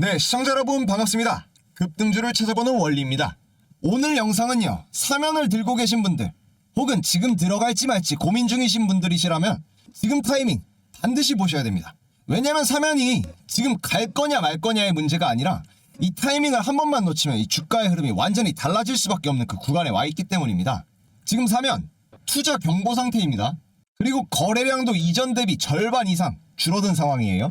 네, 시청자 여러분 반갑습니다. 급등주를 찾아보는 원리입니다. 오늘 영상은요, 사면을 들고 계신 분들, 혹은 지금 들어갈지 말지 고민 중이신 분들이시라면 지금 타이밍 반드시 보셔야 됩니다. 왜냐면 사면이 지금 갈 거냐 말 거냐의 문제가 아니라 이 타이밍을 한 번만 놓치면 이 주가의 흐름이 완전히 달라질 수밖에 없는 그 구간에 와 있기 때문입니다. 지금 사면 투자 경고 상태입니다. 그리고 거래량도 이전 대비 절반 이상 줄어든 상황이에요.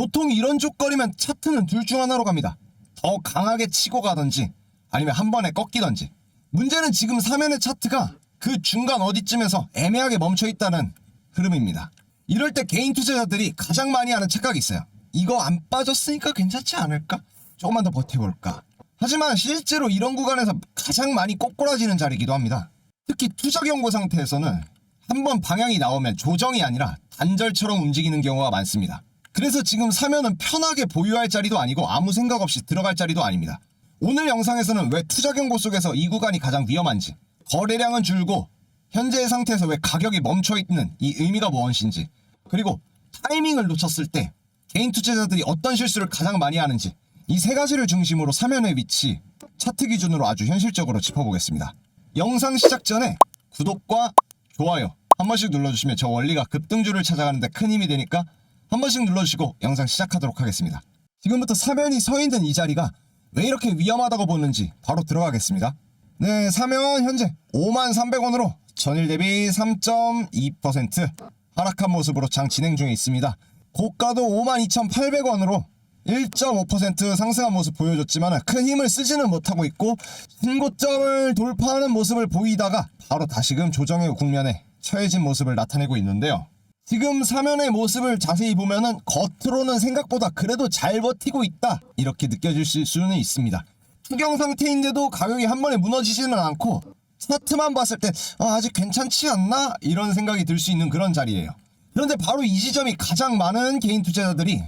보통 이런 쪽거리면 차트는 둘 중 하나로 갑니다. 더 강하게 치고 가든지 아니면 한 번에 꺾이든지. 문제는 지금 사면의 차트가 그 중간 어디쯤에서 애매하게 멈춰 있다는 흐름입니다. 이럴 때 개인 투자자들이 가장 많이 하는 착각이 있어요. 이거 안 빠졌으니까 괜찮지 않을까? 조금만 더 버텨볼까? 하지만 실제로 이런 구간에서 가장 많이 꼬꾸라지는 자리이기도 합니다. 특히 투자 경고 상태에서는 한번 방향이 나오면 조정이 아니라 단절처럼 움직이는 경우가 많습니다. 그래서 지금 사면은 편하게 보유할 자리도 아니고 아무 생각 없이 들어갈 자리도 아닙니다. 오늘 영상에서는 왜 투자 경고 속에서 이 구간이 가장 위험한지, 거래량은 줄고 현재의 상태에서 왜 가격이 멈춰 있는 이 의미가 무엇인지, 그리고 타이밍을 놓쳤을 때 개인 투자자들이 어떤 실수를 가장 많이 하는지 이 세 가지를 중심으로 사면의 위치, 차트 기준으로 아주 현실적으로 짚어보겠습니다. 영상 시작 전에 구독과 좋아요 한 번씩 눌러주시면 저 원리가 급등주를 찾아가는데 큰 힘이 되니까 한 번씩 눌러주시고 영상 시작하도록 하겠습니다. 지금부터 사면이 서 있는 이 자리가 왜 이렇게 위험하다고 보는지 바로 들어가겠습니다. 네, 사면 현재 5만 300원으로 전일 대비 3.2% 하락한 모습으로 장 진행 중에 있습니다. 고가도 5만 2,800원으로 1.5% 상승한 모습 보여줬지만 큰 힘을 쓰지는 못하고 있고 신고점을 돌파하는 모습을 보이다가 바로 다시금 조정의 국면에 처해진 모습을 나타내고 있는데요. 지금 사면의 모습을 자세히 보면은 겉으로는 생각보다 그래도 잘 버티고 있다 이렇게 느껴질 수는 있습니다. 투경 상태인데도 가격이 한 번에 무너지지는 않고 차트만 봤을 때 아, 아직 괜찮지 않나 이런 생각이 들 수 있는 그런 자리예요. 그런데 바로 이 지점이 가장 많은 개인 투자자들이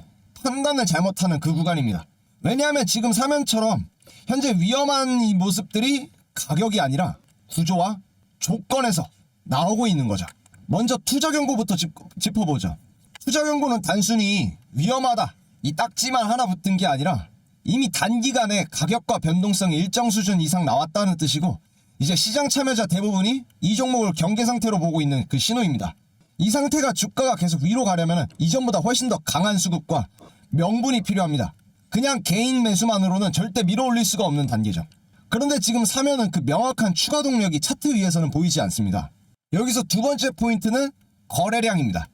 판단을 잘못하는 그 구간입니다. 왜냐하면 지금 사면처럼 현재 위험한 이 모습들이 가격이 아니라 구조와 조건에서 나오고 있는 거죠. 먼저 투자 경고부터 짚, 짚어보죠. 투자 경고는 단순히 위험하다 이 딱지만 하나 붙은 게 아니라 이미 단기간에 가격과 변동성이 일정 수준 이상 나왔다는 뜻이고 이제 시장 참여자 대부분이 이 종목을 경계 상태로 보고 있는 그 신호입니다. 이 상태가 주가가 계속 위로 가려면 이전보다 훨씬 더 강한 수급과 명분이 필요합니다. 그냥 개인 매수만으로는 절대 밀어 올릴 수가 없는 단계죠. 그런데 지금 사면은 그 명확한 추가 동력이 차트 위에서는 보이지 않습니다. 여기서 두 번째 포인트는 거래량입니다.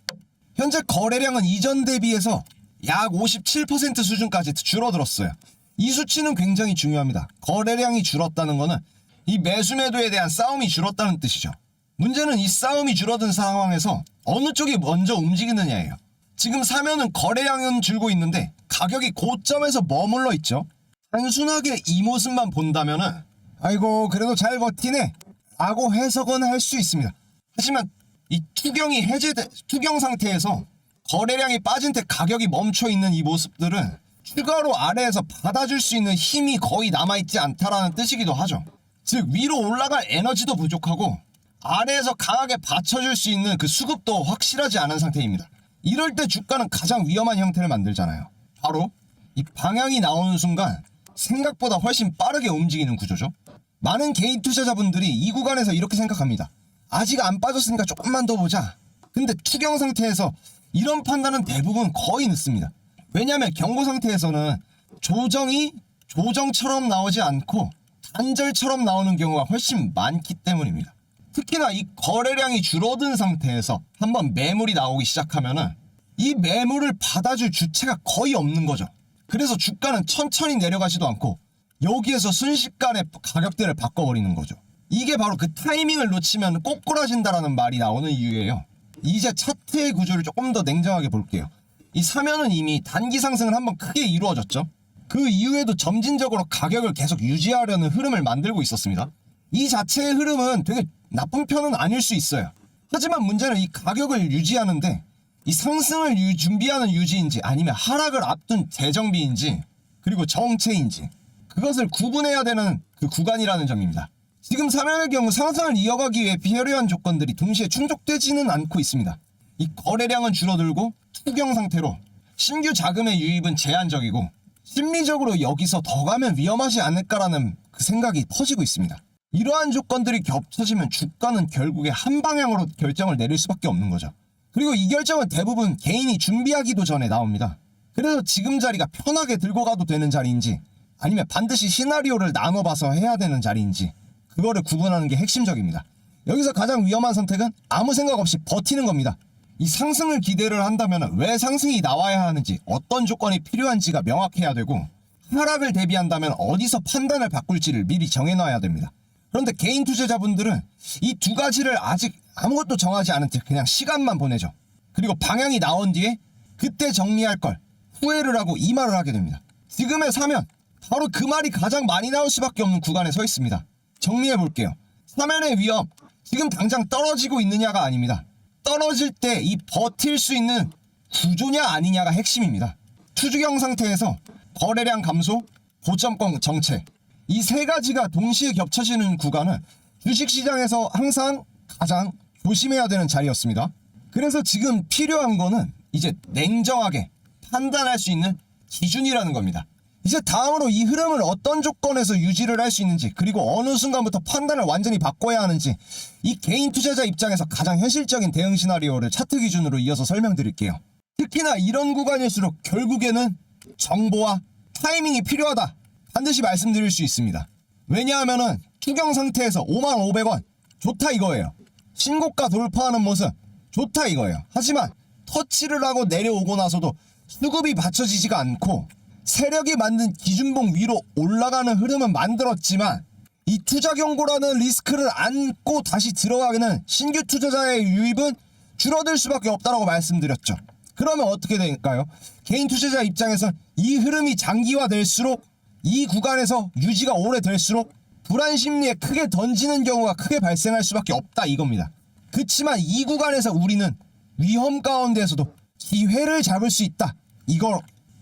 현재 거래량은 이전 대비해서 약 57% 수준까지 줄어들었어요. 이 수치는 굉장히 중요합니다. 거래량이 줄었다는 것은 이 매수 매도에 대한 싸움이 줄었다는 뜻이죠. 문제는 이 싸움이 줄어든 상황에서 어느 쪽이 먼저 움직이느냐예요. 지금 사면은 거래량은 줄고 있는데 가격이 고점에서 머물러 있죠. 단순하게 이 모습만 본다면은 아이고 그래도 잘 버티네 라고 해석은 할 수 있습니다. 하지만 이 투경이 해제돼 투경 상태에서 거래량이 빠진 데 가격이 멈춰 있는 이 모습들은 추가로 아래에서 받아줄 수 있는 힘이 거의 남아있지 않다라는 뜻이기도 하죠. 즉 위로 올라갈 에너지도 부족하고 아래에서 강하게 받쳐줄 수 있는 그 수급도 확실하지 않은 상태입니다. 이럴 때 주가는 가장 위험한 형태를 만들잖아요. 바로 이 방향이 나오는 순간 생각보다 훨씬 빠르게 움직이는 구조죠. 많은 개인 투자자분들이 이 구간에서 이렇게 생각합니다. 아직 안 빠졌으니까 조금만 더 보자. 근데 투경 상태에서 이런 판단은 대부분 거의 늦습니다. 왜냐하면 경고 상태에서는 조정이 조정처럼 나오지 않고 단절처럼 나오는 경우가 훨씬 많기 때문입니다. 특히나 이 거래량이 줄어든 상태에서 한번 매물이 나오기 시작하면은 이 매물을 받아줄 주체가 거의 없는 거죠. 그래서 주가는 천천히 내려가지도 않고 여기에서 순식간에 가격대를 바꿔버리는 거죠. 이게 바로 그 타이밍을 놓치면 꼬꾸라진다라는 말이 나오는 이유예요. 이제 차트의 구조를 조금 더 냉정하게 볼게요. 이 사면은 이미 단기 상승을 한번 크게 이루어졌죠. 그 이후에도 점진적으로 가격을 계속 유지하려는 흐름을 만들고 있었습니다. 이 자체의 흐름은 되게 나쁜 편은 아닐 수 있어요. 하지만 문제는 이 가격을 유지하는데 이 상승을 유- 준비하는 유지인지 아니면 하락을 앞둔 재정비인지 그리고 정체인지 그것을 구분해야 되는 그 구간이라는 점입니다. 지금 사면의 경우 상승을 이어가기 위해 필요한 조건들이 동시에 충족되지는 않고 있습니다. 이 거래량은 줄어들고 투경 상태로 신규 자금의 유입은 제한적이고 심리적으로 여기서 더 가면 위험하지 않을까라는 그 생각이 터지고 있습니다. 이러한 조건들이 겹쳐지면 주가는 결국에 한 방향으로 결정을 내릴 수밖에 없는 거죠. 그리고 이 결정은 대부분 개인이 준비하기도 전에 나옵니다. 그래서 지금 자리가 편하게 들고 가도 되는 자리인지 아니면 반드시 시나리오를 나눠봐서 해야 되는 자리인지 그거를 구분하는 게 핵심적입니다. 여기서 가장 위험한 선택은 아무 생각 없이 버티는 겁니다. 이 상승을 기대를 한다면 왜 상승이 나와야 하는지 어떤 조건이 필요한지가 명확해야 되고 하락을 대비한다면 어디서 판단을 바꿀지를 미리 정해놔야 됩니다. 그런데 개인 투자자분들은 이 두 가지를 아직 아무것도 정하지 않은 채 그냥 시간만 보내죠. 그리고 방향이 나온 뒤에 그때 정리할 걸 후회를 하고 이 말을 하게 됩니다. 지금에 사면 바로 그 말이 가장 많이 나올 수밖에 없는 구간에 서 있습니다. 정리해 볼게요. 사면의 위험 지금 당장 떨어지고 있느냐가 아닙니다. 떨어질 때 이 버틸 수 있는 구조냐 아니냐가 핵심입니다. 투주경 상태에서 거래량 감소, 고점권 정체 이 세 가지가 동시에 겹쳐지는 구간은 주식시장에서 항상 가장 조심해야 되는 자리였습니다. 그래서 지금 필요한 거는 이제 냉정하게 판단할 수 있는 기준이라는 겁니다. 이제 다음으로 이 흐름을 어떤 조건에서 유지를 할 수 있는지 그리고 어느 순간부터 판단을 완전히 바꿔야 하는지 이 개인 투자자 입장에서 가장 현실적인 대응 시나리오를 차트 기준으로 이어서 설명드릴게요. 특히나 이런 구간일수록 결국에는 정보와 타이밍이 필요하다. 반드시 말씀드릴 수 있습니다. 왜냐하면은 투경 상태에서 5만 500원 좋다 이거예요. 신고가 돌파하는 모습 좋다 이거예요. 하지만 터치를 하고 내려오고 나서도 수급이 받쳐지지가 않고 세력이 만든 기준봉 위로 올라가는 흐름은 만들었지만 이 투자 경고라는 리스크를 안고 다시 들어가기는 신규 투자자의 유입은 줄어들 수밖에 없다라고 말씀드렸죠. 그러면 어떻게 될까요? 개인 투자자 입장에선 이 흐름이 장기화될수록 이 구간에서 유지가 오래될수록 불안 심리에 크게 던지는 경우가 크게 발생할 수밖에 없다 이겁니다. 그치만 이 구간에서 우리는 위험 가운데에서도 기회를 잡을 수 있다. 이걸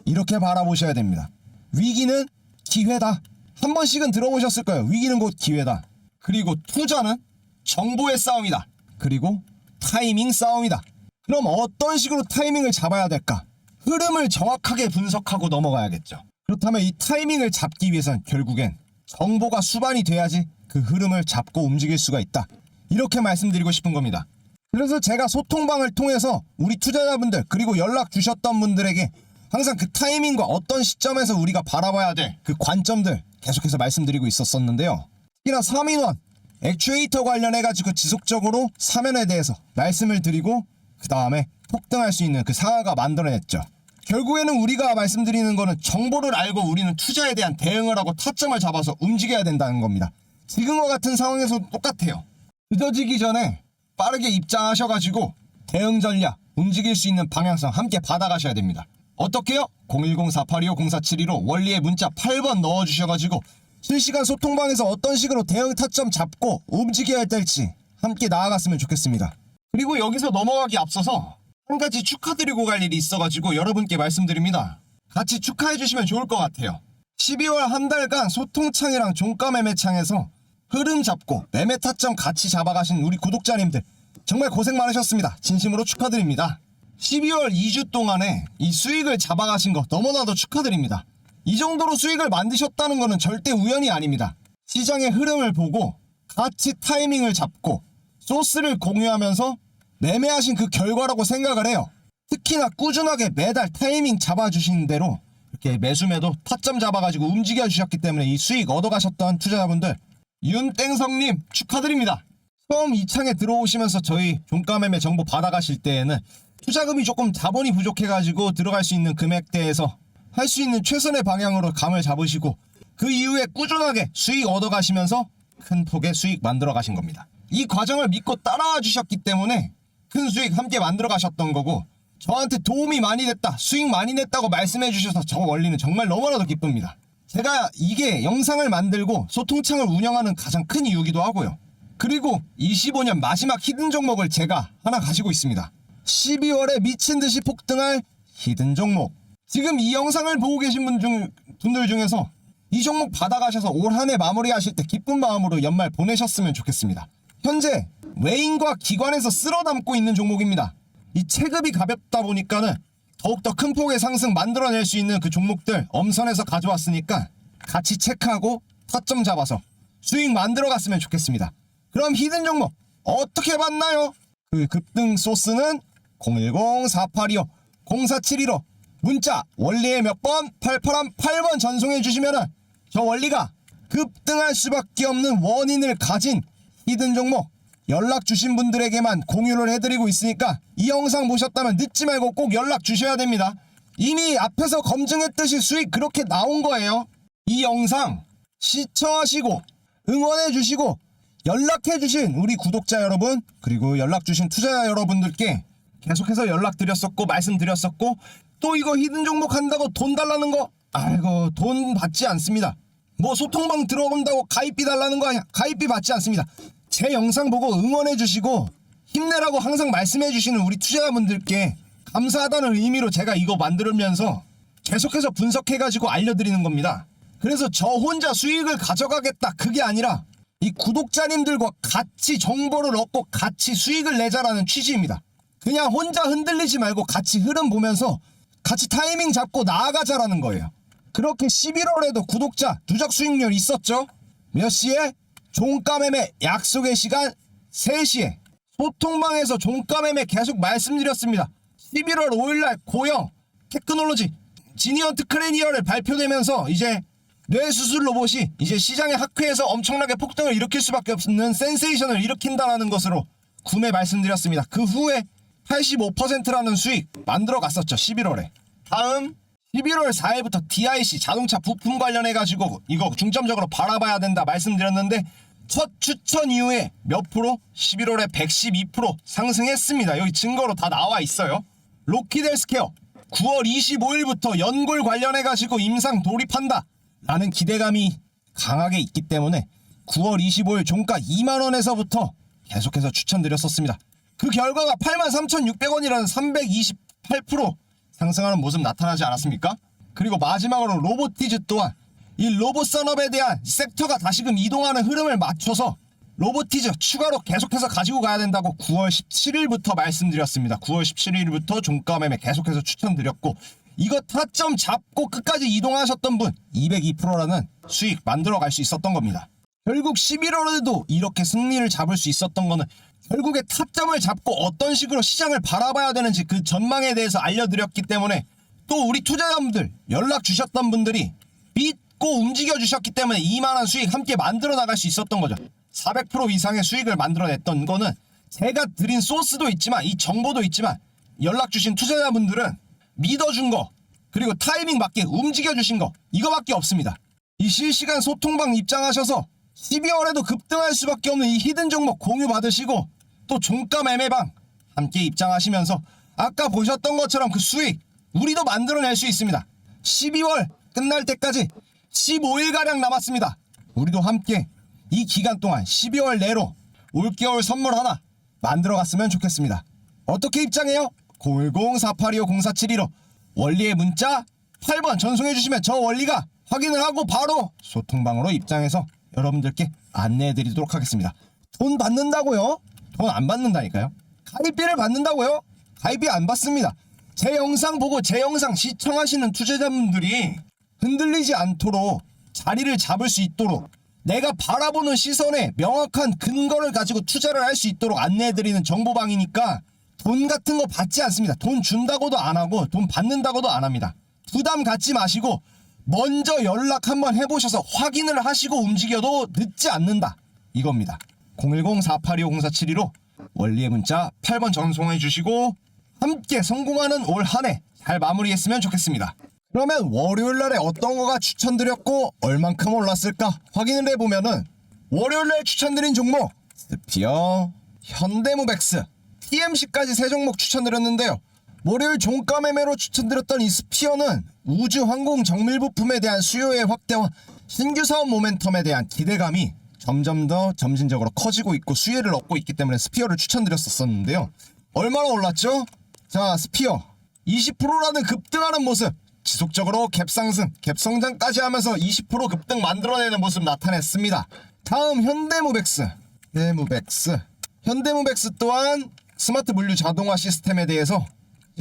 이렇게 바라보셔야 됩니다. 위기는 기회다. 한 번씩은 들어보셨을 거예요. 위기는 곧 기회다. 그리고 투자는 정보의 싸움이다. 그리고 타이밍 싸움이다. 그럼 어떤 식으로 타이밍을 잡아야 될까? 흐름을 정확하게 분석하고 넘어가야겠죠. 그렇다면 이 타이밍을 잡기 위해선 결국엔 정보가 수반이 돼야지 그 흐름을 잡고 움직일 수가 있다. 이렇게 말씀드리고 싶은 겁니다. 그래서 제가 소통방을 통해서 우리 투자자분들 그리고 연락 주셨던 분들에게 항상 그 타이밍과 어떤 시점에서 우리가 바라봐야 될 그 관점들 계속해서 말씀드리고 있었었는데요. 특히나 3인원 액추에이터 관련해가지고 지속적으로 사면에 대해서 말씀을 드리고 그 다음에 폭등할 수 있는 그 상황가 만들어냈죠. 결국에는 우리가 말씀드리는 거는 정보를 알고 우리는 투자에 대한 대응을 하고 타점을 잡아서 움직여야 된다는 겁니다. 지금과 같은 상황에서 똑같아요. 늦어지기 전에 빠르게 입장하셔가지고 대응 전략, 움직일 수 있는 방향성 함께 받아가셔야 됩니다. 어떻게요? 010-4825-0472로 원리에 문자 8번 넣어주셔가지고 실시간 소통방에서 어떤 식으로 대응 타점 잡고 움직여야 될지 함께 나아갔으면 좋겠습니다. 그리고 여기서 넘어가기 앞서서 한 가지 축하드리고 갈 일이 있어가지고 여러분께 말씀드립니다. 같이 축하해주시면 좋을 것 같아요. 12월 한 달간 소통창이랑 종가 매매창에서 흐름 잡고 매매 타점 같이 잡아가신 우리 구독자님들 정말 고생 많으셨습니다. 진심으로 축하드립니다. 12월 2주 동안에 이 수익을 잡아가신 거 너무나도 축하드립니다. 이 정도로 수익을 만드셨다는 것은 절대 우연이 아닙니다. 시장의 흐름을 보고 같이 타이밍을 잡고 소스를 공유하면서 매매하신 그 결과라고 생각을 해요. 특히나 꾸준하게 매달 타이밍 잡아주신 대로 이렇게 매수매도 타점 잡아가지고 움직여 주셨기 때문에 이 수익 얻어가셨던 투자자분들 윤땡성님 축하드립니다. 처음 이 창에 들어오시면서 저희 종가매매 정보 받아가실 때에는 투자금이 조금 자본이 부족해가지고 들어갈 수 있는 금액대에서 할 수 있는 최선의 방향으로 감을 잡으시고 그 이후에 꾸준하게 수익 얻어가시면서 큰 폭의 수익 만들어 가신 겁니다. 이 과정을 믿고 따라와 주셨기 때문에 큰 수익 함께 만들어 가셨던 거고 저한테 도움이 많이 됐다 수익 많이 냈다고 말씀해 주셔서 저 원리는 정말 너무나도 기쁩니다. 제가 이게 영상을 만들고 소통창을 운영하는 가장 큰 이유기도 하고요. 그리고 25년 마지막 히든 종목을 제가 하나 가지고 있습니다. 12월에 미친 듯이 폭등할 히든 종목. 지금 이 영상을 보고 계신 분 중, 분들 중에서 이 종목 받아가셔서 올 한 해 마무리하실 때 기쁜 마음으로 연말 보내셨으면 좋겠습니다. 현재 외인과 기관에서 쓸어 담고 있는 종목입니다. 이 체급이 가볍다 보니까는 더욱더 큰 폭의 상승 만들어낼 수 있는 그 종목들 엄선해서 가져왔으니까 같이 체크하고 타점 잡아서 수익 만들어 갔으면 좋겠습니다. 그럼 히든 종목 어떻게 봤나요? 그 급등 소스는 010-4825-0471로 문자 원리에 몇 번? 88한 8번 전송해 주시면은 저 원리가 급등할 수밖에 없는 원인을 가진 히든 종목 연락 주신 분들에게만 공유를 해드리고 있으니까 이 영상 보셨다면 늦지 말고 꼭 연락 주셔야 됩니다. 이미 앞에서 검증했듯이 수익 그렇게 나온 거예요. 이 영상 시청하시고 응원해 주시고 연락해 주신 우리 구독자 여러분 그리고 연락 주신 투자자 여러분들께 계속해서 연락드렸었고 말씀드렸었고 또 이거 히든 종목 한다고 돈 달라는 거 아이고 돈 받지 않습니다. 뭐 소통방 들어온다고 가입비 달라는 거 아니야 가입비 받지 않습니다. 제 영상 보고 응원해 주시고 힘내라고 항상 말씀해 주시는 우리 투자자분들께 감사하다는 의미로 제가 이거 만들면서 계속해서 분석해 가지고 알려드리는 겁니다. 그래서 저 혼자 수익을 가져가겠다 그게 아니라 이 구독자님들과 같이 정보를 얻고 같이 수익을 내자라는 취지입니다. 그냥 혼자 흔들리지 말고 같이 흐름 보면서 같이 타이밍 잡고 나아가자라는 거예요. 그렇게 11월에도 구독자 누적 수익률 있었죠? 몇 시에? 종가 매매 약속의 시간 3시에 소통방에서 종가 매매 계속 말씀드렸습니다. 11월 5일날 고영 테크놀로지 지니언트 크레니어를 발표되면서 이제 뇌수술 로봇이 이제 시장의 학회에서 엄청나게 폭등을 일으킬 수밖에 없는 센세이션을 일으킨다라는 것으로 구매 말씀드렸습니다. 그 후에 85%라는 수익 만들어 갔었죠. 11월에. 다음 11월 4일부터 DIC 자동차 부품 관련해 가지고 이거 중점적으로 바라봐야 된다 말씀드렸는데 첫 추천 이후에 몇 프로? 11월에 112% 상승했습니다. 여기 증거로 다 나와 있어요. 로키델스케어 9월 25일부터 연골 관련해 가지고 임상 돌입한다 라는 기대감이 강하게 있기 때문에 9월 25일 종가 2만 원에서부터 계속해서 추천드렸었습니다. 그 결과가 83,600원이라는 328% 상승하는 모습 나타나지 않았습니까? 그리고 마지막으로 로보티즈 또한 이 로봇 산업에 대한 섹터가 다시금 이동하는 흐름을 맞춰서 로보티즈 추가로 계속해서 가지고 가야 된다고 9월 17일부터 말씀드렸습니다. 9월 17일부터 종가 매매 계속해서 추천드렸고 이거 타점 잡고 끝까지 이동하셨던 분 202%라는 수익 만들어 갈 수 있었던 겁니다. 결국 11월에도 이렇게 승리를 잡을 수 있었던 거는 결국에 타점을 잡고 어떤 식으로 시장을 바라봐야 되는지 그 전망에 대해서 알려드렸기 때문에 또 우리 투자자분들 연락 주셨던 분들이 믿고 움직여 주셨기 때문에 이만한 수익 함께 만들어 나갈 수 있었던 거죠. 400% 이상의 수익을 만들어냈던 거는 제가 드린 소스도 있지만 이 정보도 있지만 연락 주신 투자자분들은 믿어준 거 그리고 타이밍 맞게 움직여 주신 거 이거밖에 없습니다. 이 실시간 소통방 입장하셔서 12월에도 급등할 수밖에 없는 이 히든 종목 공유 받으시고 또 종가 매매방 함께 입장하시면서 아까 보셨던 것처럼 그 수익 우리도 만들어낼 수 있습니다. 12월 끝날 때까지 15일가량 남았습니다. 우리도 함께 이 기간 동안 12월 내로 올겨울 선물 하나 만들어 갔으면 좋겠습니다. 어떻게 입장해요? 010-4825-0471로 원리의 문자 8번 전송해 주시면 저 원리가 확인을 하고 바로 소통방으로 입장해서 여러분들께 안내해 드리도록 하겠습니다. 돈 받는다고요? 돈 안 받는다니까요. 가입비를 받는다고요? 가입비 안 받습니다. 제 영상 보고 제 영상 시청하시는 투자자분들이 흔들리지 않도록 자리를 잡을 수 있도록 내가 바라보는 시선에 명확한 근거를 가지고 투자를 할 수 있도록 안내해드리는 정보방이니까 돈 같은 거 받지 않습니다. 돈 준다고도 안 하고 돈 받는다고도 안 합니다. 부담 갖지 마시고 먼저 연락 한번 해보셔서 확인을 하시고 움직여도 늦지 않는다. 이겁니다. 010-4825-0472로 원리의 문자 8번 전송해 주시고 함께 성공하는 올 한 해 잘 마무리했으면 좋겠습니다. 그러면 월요일 날에 어떤 거가 추천드렸고 얼만큼 올랐을까 확인을 해보면은 월요일 날 추천드린 종목 스피어, 현대무백스, TMC까지 세 종목 추천드렸는데요. 월요일 종가 매매로 추천드렸던 이 스피어는 우주 항공 정밀 부품에 대한 수요의 확대와 신규 사업 모멘텀에 대한 기대감이 점점 더 점진적으로 커지고 있고 수혜를 얻고 있기 때문에 스피어를 추천드렸었는데요. 얼마나 올랐죠? 자, 스피어 20%라는 급등하는 모습 지속적으로 갭상승, 갭성장까지 하면서 20% 급등 만들어내는 모습 나타냈습니다. 다음 현대무백스, 현대무백스, 현대무백스 또한 스마트 물류 자동화 시스템에 대해서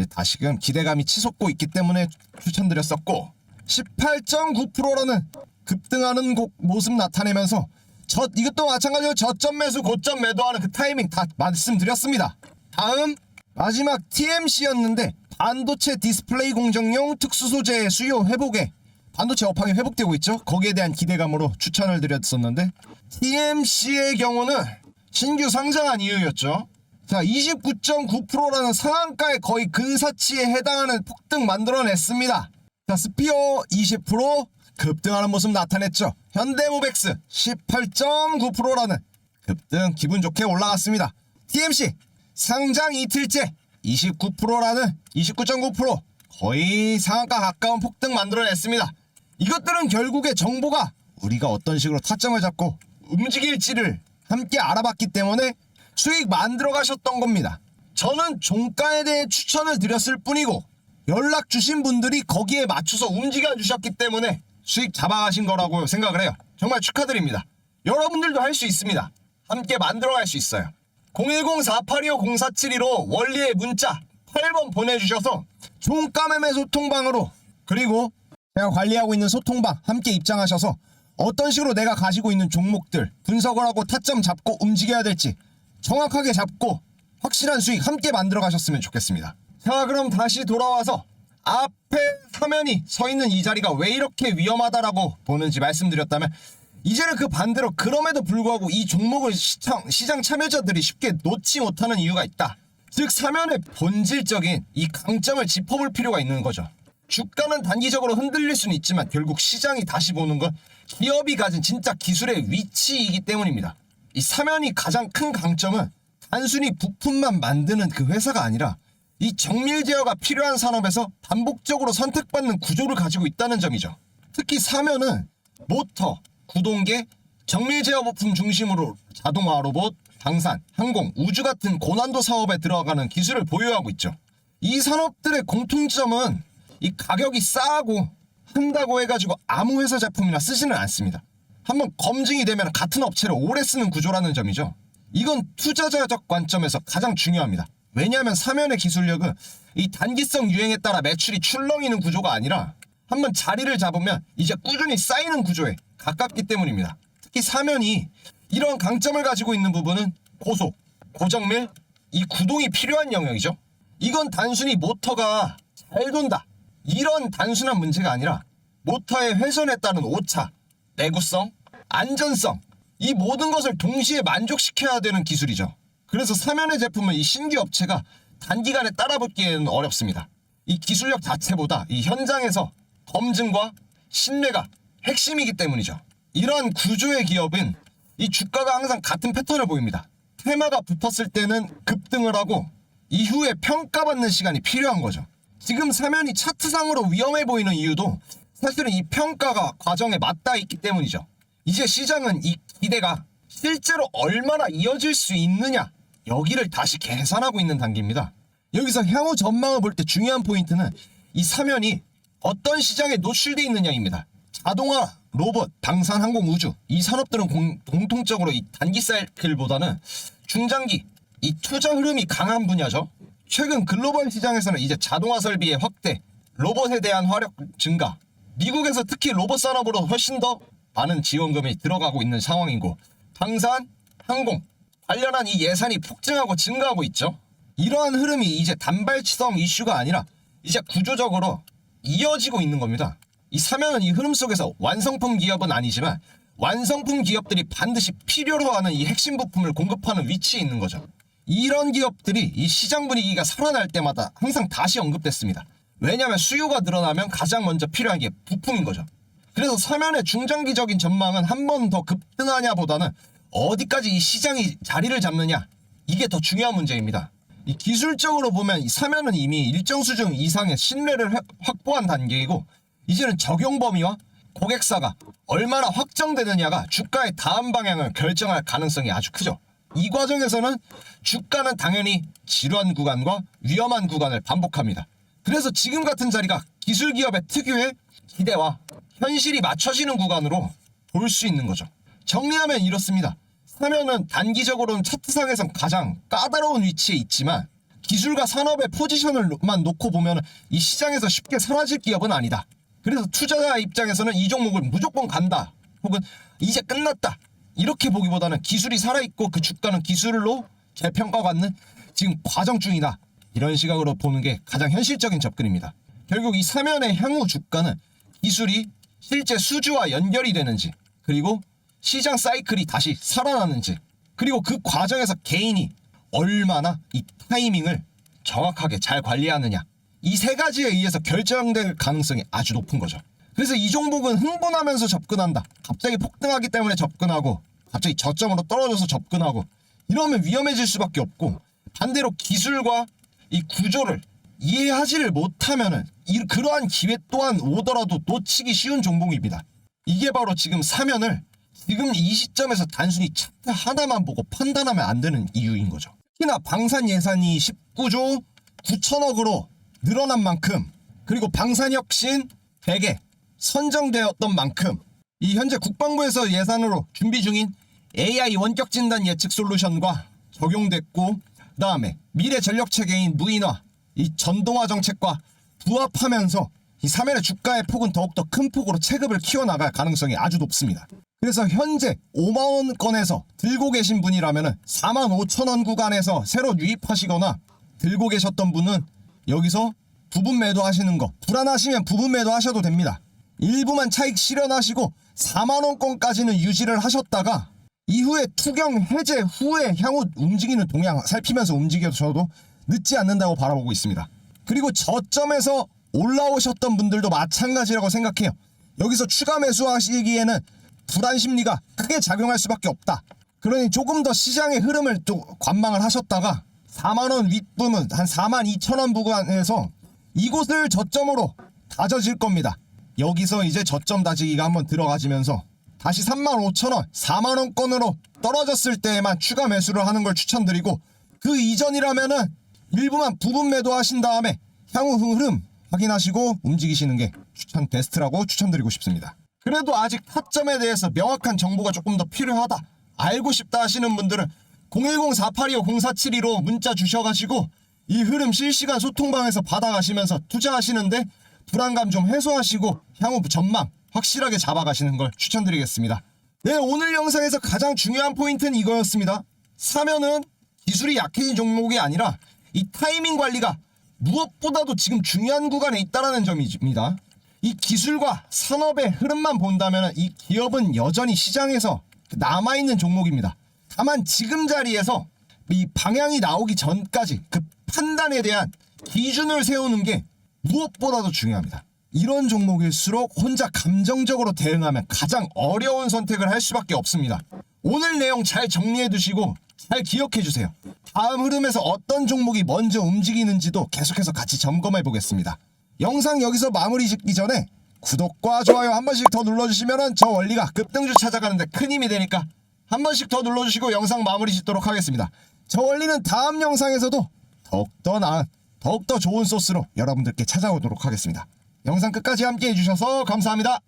다시금 기대감이 치솟고 있기 때문에 추천드렸었고 18.9%라는 급등하는 곡 모습 나타내면서 저 이것도 마찬가지로 저점 매수 고점 매도하는 그 타이밍 다 말씀드렸습니다. 다음 마지막 TMC였는데 반도체 디스플레이 공정용 특수 소재 수요 회복에 반도체 업황이 회복되고 있죠. 거기에 대한 기대감으로 추천을 드렸었는데 TMC의 경우는 신규 상장한 이유였죠. 자, 29.9%라는 상한가에 거의 근사치에 해당하는 폭등 만들어냈습니다. 자, 스피어 20% 급등하는 모습 나타냈죠. 현대모백스 18.9%라는 급등 기분 좋게 올라갔습니다. TMC 상장 이틀째 29%라는 29.9% 거의 상한가 가까운 폭등 만들어냈습니다. 이것들은 결국에 정보가 우리가 어떤 식으로 타점을 잡고 움직일지를 함께 알아봤기 때문에 수익 만들어 가셨던 겁니다. 저는 종가에 대해 추천을 드렸을 뿐이고 연락 주신 분들이 거기에 맞춰서 움직여 주셨기 때문에 수익 잡아가신 거라고 생각을 해요. 정말 축하드립니다. 여러분들도 할 수 있습니다. 함께 만들어 갈 수 있어요. 010-4825-0472로 원리의 문자 8번 보내주셔서 종가매매 소통방으로 그리고 제가 관리하고 있는 소통방 함께 입장하셔서 어떤 식으로 내가 가지고 있는 종목들 분석을 하고 타점 잡고 움직여야 될지 정확하게 잡고 확실한 수익 함께 만들어 가셨으면 좋겠습니다. 자 그럼 다시 돌아와서 앞에 화면이 서 있는 이 자리가 왜 이렇게 위험하다라고 보는지 말씀드렸다면 이제는 그 반대로 그럼에도 불구하고 이 종목을 시장, 시장 참여자들이 쉽게 놓지 못하는 이유가 있다. 즉 사면의 본질적인 이 강점을 짚어볼 필요가 있는 거죠. 주가는 단기적으로 흔들릴 수는 있지만 결국 시장이 다시 보는 건 기업이 가진 진짜 기술의 위치이기 때문입니다. 이 사면이 가장 큰 강점은 단순히 부품만 만드는 그 회사가 아니라 이 정밀 제어가 필요한 산업에서 반복적으로 선택받는 구조를 가지고 있다는 점이죠. 특히 사면은 모터, 구동계, 정밀 제어 부품 중심으로 자동화 로봇, 방산, 항공, 우주 같은 고난도 사업에 들어가는 기술을 보유하고 있죠. 이 산업들의 공통점은 이 가격이 싸고 한다고 해가지고 아무 회사 제품이나 쓰지는 않습니다. 한번 검증이 되면 같은 업체를 오래 쓰는 구조라는 점이죠. 이건 투자자적 관점에서 가장 중요합니다. 왜냐하면 사면의 기술력은 이 단기성 유행에 따라 매출이 출렁이는 구조가 아니라 한번 자리를 잡으면 이제 꾸준히 쌓이는 구조에 가깝기 때문입니다. 특히 사면이 이런 강점을 가지고 있는 부분은 고속, 고정밀, 이 구동이 필요한 영역이죠. 이건 단순히 모터가 잘 돈다. 이런 단순한 문제가 아니라 모터의 훼손에 따른 오차, 내구성, 안전성 이 모든 것을 동시에 만족시켜야 되는 기술이죠. 그래서 사면의 제품은 이 신규 업체가 단기간에 따라붙기에는 어렵습니다. 이 기술력 자체보다 이 현장에서 검증과 신뢰가 핵심이기 때문이죠. 이러한 구조의 기업은 이 주가가 항상 같은 패턴을 보입니다. 테마가 붙었을 때는 급등을 하고 이후에 평가받는 시간이 필요한 거죠. 지금 사면이 차트상으로 위험해 보이는 이유도 사실은 이 평가가 과정에 맞닿아 있기 때문이죠. 이제 시장은 이 기대가 실제로 얼마나 이어질 수 있느냐 여기를 다시 계산하고 있는 단계입니다. 여기서 향후 전망을 볼 때 중요한 포인트는 이 사면이 어떤 시장에 노출돼 있느냐입니다. 자동화, 로봇, 방산, 항공, 우주 이 산업들은 공, 공통적으로 이 단기 사이클보다는 중장기 이 투자 흐름이 강한 분야죠. 최근 글로벌 시장에서는 이제 자동화 설비의 확대, 로봇에 대한 화력 증가, 미국에서 특히 로봇 산업으로 훨씬 더 많은 지원금이 들어가고 있는 상황이고 방산, 항공 관련한 이 예산이 폭증하고 증가하고 있죠. 이러한 흐름이 이제 단발치성 이슈가 아니라 이제 구조적으로 이어지고 있는 겁니다. 이 사면은 이 흐름 속에서 완성품 기업은 아니지만 완성품 기업들이 반드시 필요로 하는 이 핵심 부품을 공급하는 위치에 있는 거죠. 이런 기업들이 이 시장 분위기가 살아날 때마다 항상 다시 언급됐습니다. 왜냐하면 수요가 늘어나면 가장 먼저 필요한 게 부품인 거죠. 그래서 사면의 중장기적인 전망은 한 번 더 급등하냐보다는 어디까지 이 시장이 자리를 잡느냐 이게 더 중요한 문제입니다. 이 기술적으로 보면 이 사면은 이미 일정 수준 이상의 신뢰를 획- 확보한 단계이고 이제는 적용 범위와 고객사가 얼마나 확정되느냐가 주가의 다음 방향을 결정할 가능성이 아주 크죠. 이 과정에서는 주가는 당연히 지루한 구간과 위험한 구간을 반복합니다. 그래서 지금 같은 자리가 기술 기업의 특유의 기대와 현실이 맞춰지는 구간으로 볼 수 있는 거죠. 정리하면 이렇습니다. 사면은 단기적으로는 차트상에선 가장 까다로운 위치에 있지만 기술과 산업의 포지션을만 놓고 보면 이 시장에서 쉽게 사라질 기업은 아니다. 그래서 투자자 입장에서는 이 종목을 무조건 간다. 혹은 이제 끝났다. 이렇게 보기보다는 기술이 살아있고 그 주가는 기술로 재평가받는 지금 과정 중이다. 이런 시각으로 보는 게 가장 현실적인 접근입니다. 결국 이 사면의 향후 주가는 기술이 실제 수주와 연결이 되는지 그리고 시장 사이클이 다시 살아나는지 그리고 그 과정에서 개인이 얼마나 이 타이밍을 정확하게 잘 관리하느냐 이 세 가지에 의해서 결정될 가능성이 아주 높은 거죠. 그래서 이 종목은 흥분하면서 접근한다. 갑자기 폭등하기 때문에 접근하고 갑자기 저점으로 떨어져서 접근하고 이러면 위험해질 수밖에 없고 반대로 기술과 이 구조를 이해하지를 못하면은 이, 그러한 기회 또한 오더라도 놓치기 쉬운 종목입니다. 이게 바로 지금 사면을 지금 이 시점에서 단순히 차트 하나만 보고 판단하면 안 되는 이유인 거죠. 특히나 방산 예산이 19조 9천억으로 늘어난 만큼 그리고 방산 혁신 100에 선정되었던 만큼 이 현재 국방부에서 예산으로 준비 중인 AI 원격 진단 예측 솔루션과 적용됐고 그다음에 미래 전력 체계인 무인화 이 전동화 정책과 부합하면서 이 사면의 주가의 폭은 더욱더 큰 폭으로 체급을 키워나갈 가능성이 아주 높습니다. 그래서 현재 5만 원권에서 들고 계신 분이라면 4만 5천 원 구간에서 새로 유입하시거나 들고 계셨던 분은 여기서 부분 매도 하시는 거 불안하시면 부분 매도 하셔도 됩니다. 일부만 차익 실현하시고 4만 원권까지는 유지를 하셨다가 이후에 투경 해제 후에 향후 움직이는 동향 살피면서 움직여서도 늦지 않는다고 바라보고 있습니다. 그리고 저점에서 올라오셨던 분들도 마찬가지라고 생각해요. 여기서 추가 매수하시기에는 불안 심리가 크게 작용할 수밖에 없다. 그러니 조금 더 시장의 흐름을 또 관망을 하셨다가 4만 원 윗부분 한 4만 2천 원 구간에서 이곳을 저점으로 다져질 겁니다. 여기서 이제 저점 다지기가 한번 들어가지면서 다시 3만 5천 원, 4만 원권으로 떨어졌을 때에만 추가 매수를 하는 걸 추천드리고 그 이전이라면은 일부만 부분 매도하신 다음에 향후 흐름 확인하시고 움직이시는 게 추천 베스트라고 추천드리고 싶습니다. 그래도 아직 타점에 대해서 명확한 정보가 조금 더 필요하다. 알고 싶다 하시는 분들은 010-4825-0472로 문자 주셔가지고 이 흐름 실시간 소통방에서 받아가시면서 투자하시는데 불안감 좀 해소하시고 향후 전망 확실하게 잡아가시는 걸 추천드리겠습니다. 네, 오늘 영상에서 가장 중요한 포인트는 이거였습니다. 사면은 기술이 약해진 종목이 아니라 이 타이밍 관리가 무엇보다도 지금 중요한 구간에 있다라는 점입니다. 이 기술과 산업의 흐름만 본다면 이 기업은 여전히 시장에서 남아있는 종목입니다. 다만 지금 자리에서 이 방향이 나오기 전까지 그 판단에 대한 기준을 세우는 게 무엇보다도 중요합니다. 이런 종목일수록 혼자 감정적으로 대응하면 가장 어려운 선택을 할 수밖에 없습니다. 오늘 내용 잘 정리해 두시고 잘 기억해 주세요. 다음 흐름에서 어떤 종목이 먼저 움직이는지도 계속해서 같이 점검해 보겠습니다. 영상 여기서 마무리 짓기 전에 구독과 좋아요 한 번씩 더 눌러주시면 저 원리가 급등주 찾아가는데 큰 힘이 되니까 한 번씩 더 눌러주시고 영상 마무리 짓도록 하겠습니다. 저 원리는 다음 영상에서도 더욱더 나은 더욱더 좋은 소스로 여러분들께 찾아오도록 하겠습니다. 영상 끝까지 함께 해주셔서 감사합니다.